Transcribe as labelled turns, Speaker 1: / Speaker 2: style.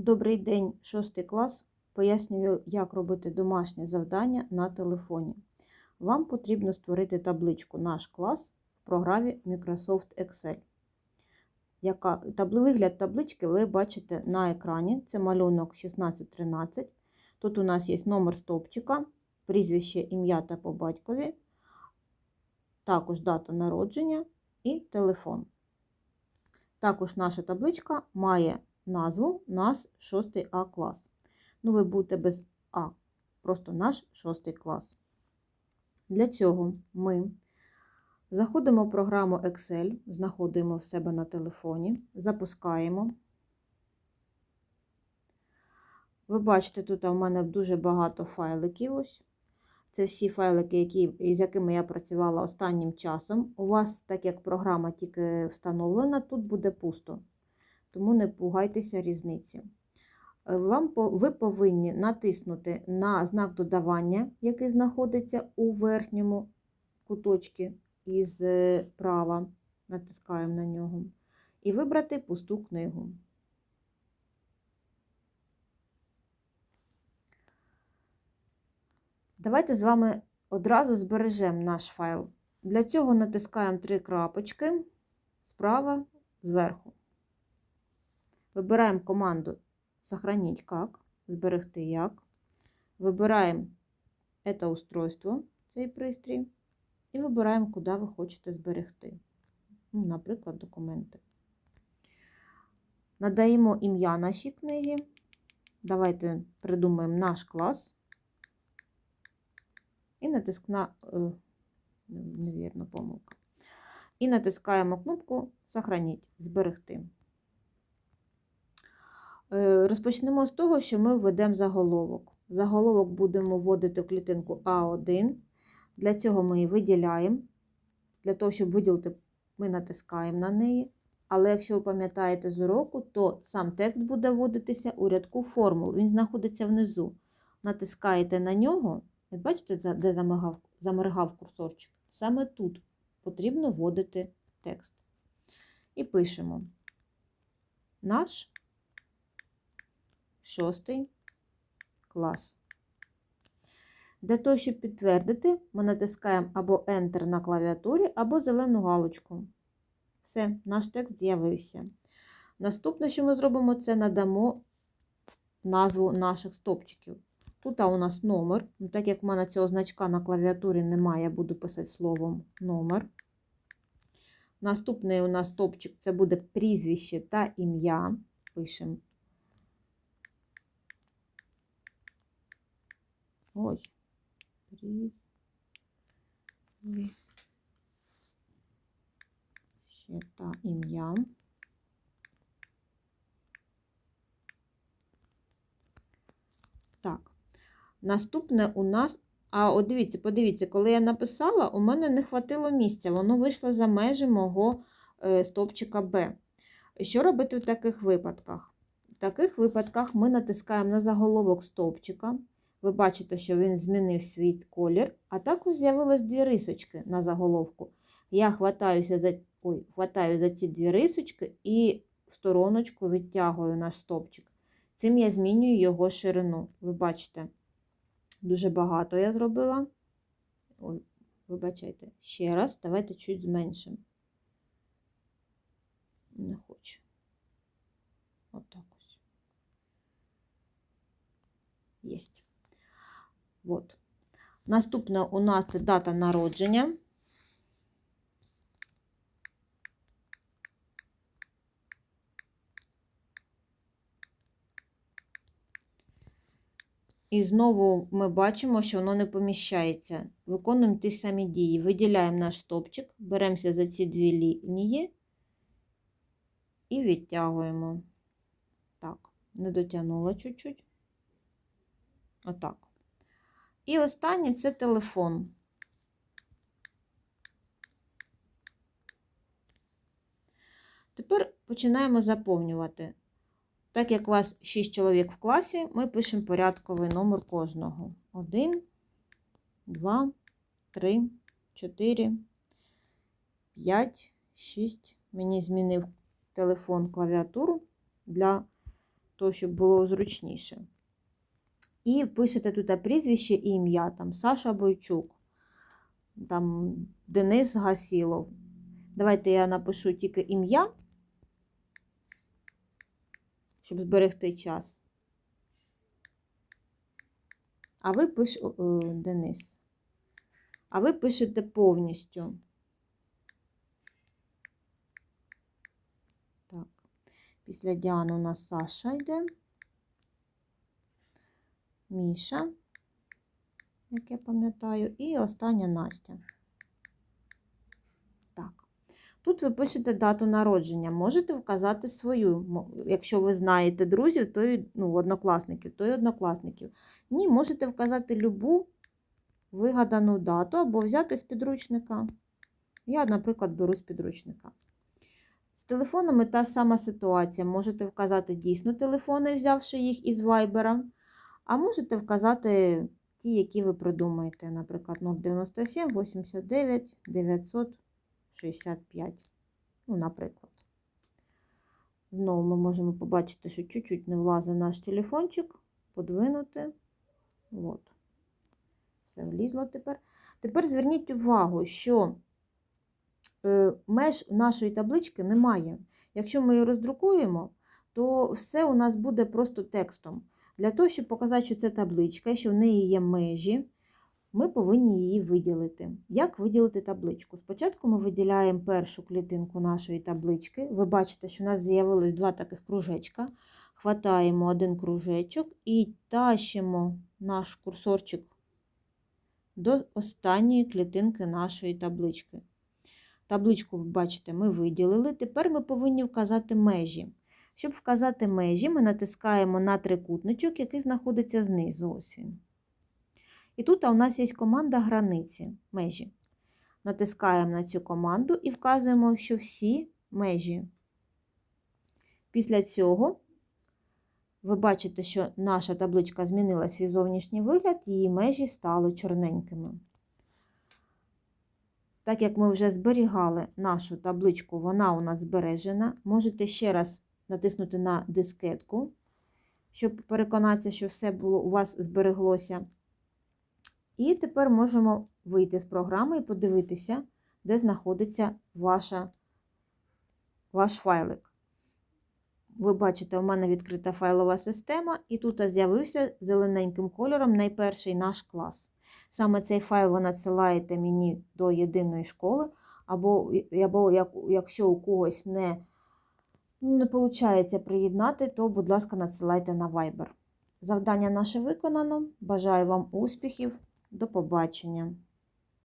Speaker 1: Добрий день, 6 клас. Пояснюю, як робити домашнє завдання на телефоні. Вам потрібно створити табличку Наш клас в програмі Microsoft Excel. Яка, табли, вигляд таблички ви бачите на екрані. Це малюнок 1613. Тут у нас є номер стовпчика, прізвище, ім'я та по батькові, також дата народження і телефон. Також наша табличка має назву нас 6 А клас. Ну, ви будете без А, просто наш 6 клас. Для цього ми заходимо в програму Excel, знаходимо в себе на телефоні, запускаємо. Ви бачите, тут у мене дуже багато файликів. ось. Це всі файлики, які, з якими я працювала останнім часом. У вас, так як програма тільки встановлена, тут буде пусто. Тому не пугайтеся різниці. Вам, Ви повинні натиснути на знак додавання, який знаходиться у верхньому куточці із права. Натискаємо на нього. І вибрати пусту книгу. Давайте з вами одразу збережемо наш файл. Для цього натискаємо три крапочки справа зверху. Вибираємо команду Сохранить как, зберегти як. Вибираємо це устройство, цей пристрій, і вибираємо, куди ви хочете зберегти. Ну, Наприклад, документи. Надаємо ім'я нашій книги. Давайте придумаємо наш клас. І натискна, е, невірно, помилка. І натискаємо кнопку Сохраніть, зберегти. Розпочнемо з того, що ми введемо заголовок. Заголовок будемо вводити в клітинку А1. Для цього ми її виділяємо. Для того, щоб виділити, ми натискаємо на неї. Але якщо ви пам'ятаєте з уроку, то сам текст буде вводитися у рядку формул. Він знаходиться внизу. Натискаєте на нього, ви бачите, де замигав, заморгав курсорчик? Саме тут потрібно вводити текст. І пишемо наш шостий клас. Для того, щоб підтвердити, ми натискаємо або Enter на клавіатурі, або зелену галочку. Все, наш текст з'явився. Наступне, що ми зробимо, це надамо назву наших стопчиків. Тут у нас номер. Ну, так як в мене цього значка на клавіатурі немає, я буду писати словом номер. Наступний у нас стопчик це буде прізвище та ім'я. Пишемо Ой, прізвище та ім'я. Так, наступне у нас, а от дивіться, подивіться, коли я написала, у мене не хватило місця, воно вийшло за межі мого е, стовпчика Б. Що робити в таких випадках? В таких випадках ми натискаємо на заголовок стовпчика. Ви бачите, що він змінив свій колір, а також з'явилось дві рисочки на заголовку. Я хватаюся за ой, хватаю за ці дві рисочки і в стороночку відтягую наш стовпчик. Цим я змінюю його ширину. Ви бачите, дуже багато я зробила. Ой, вибачайте, ще раз, давайте чуть зменшимо. Не хочу. Отак ось. Єсть. От. Наступне у нас це дата народження. І знову ми бачимо, що воно не поміщається. Виконуємо ті самі дії. Виділяємо наш стопчик, беремося за ці дві лінії і відтягуємо. Так, не дотягнула чуть-чуть. Отак. І останнє це телефон. Тепер починаємо заповнювати. Так як у вас 6 чоловік в класі, ми пишемо порядковий номер кожного. 1, 2, 3, 4, 5, 6. Мені змінив телефон клавіатуру для то, щоб було зручніше. І пишете тут прізвище і ім'я, там Саша Бойчук, там Денис Гасілов. Давайте я напишу тільки ім'я, щоб зберегти час. А ви пишете Денис. А ви пишете повністю. Так, після Діани у нас Саша йде. Міша, як я пам'ятаю, і остання Настя. Так. Тут ви пишете дату народження. Можете вказати свою, якщо ви знаєте друзів, то й, ну, однокласників, то й однокласників. Ні, можете вказати любу вигадану дату або взяти з підручника. Я, наприклад, беру з підручника. З телефонами та сама ситуація. Можете вказати дійсно телефони, взявши їх із вайбера. А можете вказати ті, які ви придумаєте, наприклад, 097 89 965. Ну, наприклад. Знову ми можемо побачити, що чуть-чуть не влазить наш телефончик, подвинути. От. Все влізло тепер. Тепер зверніть увагу, що е, меж нашої таблички немає. Якщо ми її роздрукуємо, то все у нас буде просто текстом. Для того, щоб показати, що це табличка, і що в неї є межі, ми повинні її виділити. Як виділити табличку? Спочатку ми виділяємо першу клітинку нашої таблички. Ви бачите, що у нас з'явилось два таких кружечка. Хватаємо один кружечок і тащимо наш курсорчик до останньої клітинки нашої таблички. Табличку, бачите, ми виділили. Тепер ми повинні вказати межі. Щоб вказати межі, ми натискаємо на трикутничок, який знаходиться знизу. Ось він. І тут у нас є команда границі межі. Натискаємо на цю команду і вказуємо, що всі межі. Після цього ви бачите, що наша табличка змінила свій зовнішній вигляд, її межі стали чорненькими. Так як ми вже зберігали нашу табличку, вона у нас збережена. Можете ще раз натиснути на дискетку, щоб переконатися, що все було у вас збереглося. І тепер можемо вийти з програми і подивитися, де знаходиться ваша, ваш файлик. Ви бачите, у мене відкрита файлова система, і тут з'явився зелененьким кольором найперший наш клас. Саме цей файл ви надсилаєте мені до єдиної школи, або, або як, якщо у когось не, не виходить приєднати, то, будь ласка, надсилайте на Viber. Завдання наше виконано. Бажаю вам успіхів. До побачення!